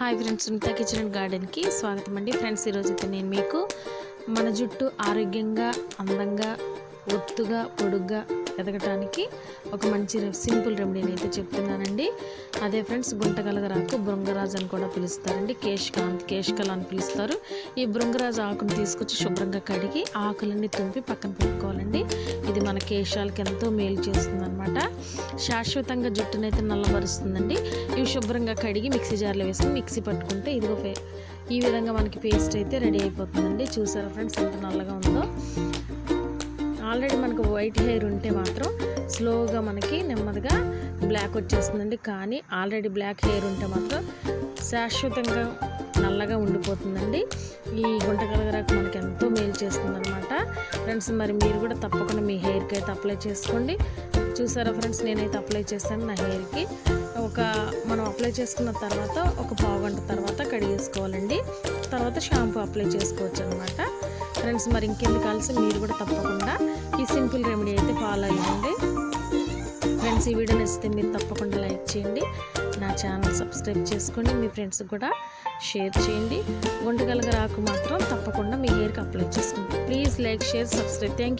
Hi friends Sunitha kitchen and గార్డెన్కి స్వాగతం అండి. Friends ఈరోజు అయితే నేను మీకు మన జుట్టు ఆరోగ్యంగా అందంగా ఒత్తుగా పొడుగ్గా ఎదగటానికి ఒక మంచి రె- సింపుల్ రెమెడీని అయితే చెప్తున్నానండి. అదే ఫ్రెండ్స్ గుంటగలగరాకు బృంగరాజు అని కూడా పిలుస్తారండి. కేశకాంత్ కేశకల అని పిలుస్తారు. ఈ బృంగరాజు ఆకును తీసుకొచ్చి శుభ్రంగా కడిగి ఆకులన్నీ తుంపి పక్కన పెట్టుకోవాలండి. ఇది మన కేశాలకి ఎంతో మేలు చేస్తుందన్నమాట. శాశ్వతంగా జుట్టునైతే నల్లబరుస్తుందండి. ఇవి శుభ్రంగా కడిగి మిక్సీ జార్లో వేసుకుని మిక్సీ పట్టుకుంటే ఇదిగో ఈ విధంగా మనకి పేస్ట్ అయితే రెడీ అయిపోతుందండి. చూసారా ఫ్రెండ్స్ ఎంత నల్లగా ఉందో? ఆల్రెడీ మనకు వైట్ హెయిర్ ఉంటే మాత్రం స్లోగా మనకి నెమ్మదిగా బ్లాక్ వచ్చేస్తుందండి. కానీ ఆల్రెడీ బ్లాక్ హెయిర్ ఉంటే మాత్రం శాశ్వతంగా నల్లగా ఉండిపోతుందండి. ఈ గుంటగలగరాకు మనకి ఎంతో మేలు చేస్తుందన్నమాట. ఫ్రెండ్స్ మరి మీరు కూడా తప్పకుండా మీ హెయిర్కి అయితే అప్లై చేసుకోండి. చూసారా ఫ్రెండ్స్ నేనైతే అప్లై చేస్తాను నా హెయిర్కి. ఒక మనం అప్లై చేసుకున్న తర్వాత ఒక పావు గంట తర్వాత కడిగేసుకోవాలండి. తర్వాత షాంపూ అప్లై చేసుకోవచ్చు అనమాట ఫ్రెండ్స్ మరి ఇంకెందుకు కలిసి మీరు కూడా తప్పకుండా ఈ సింపుల్ రెమెడీ అయితే ఫాలో అయ్యండి. ఫ్రెండ్స్ ఈ వీడియో నచ్చితే మీరు తప్పకుండా లైక్ చేయండి. నా ఛానల్ సబ్స్క్రైబ్ చేసుకోండి. మీ ఫ్రెండ్స్కి కూడా షేర్ చేయండి. గుంటగలగ రాకు మాత్రం తప్పకుండా మీ హెయిర్కి అప్లై చేసుకోండి. Please like share subscribe. Thank you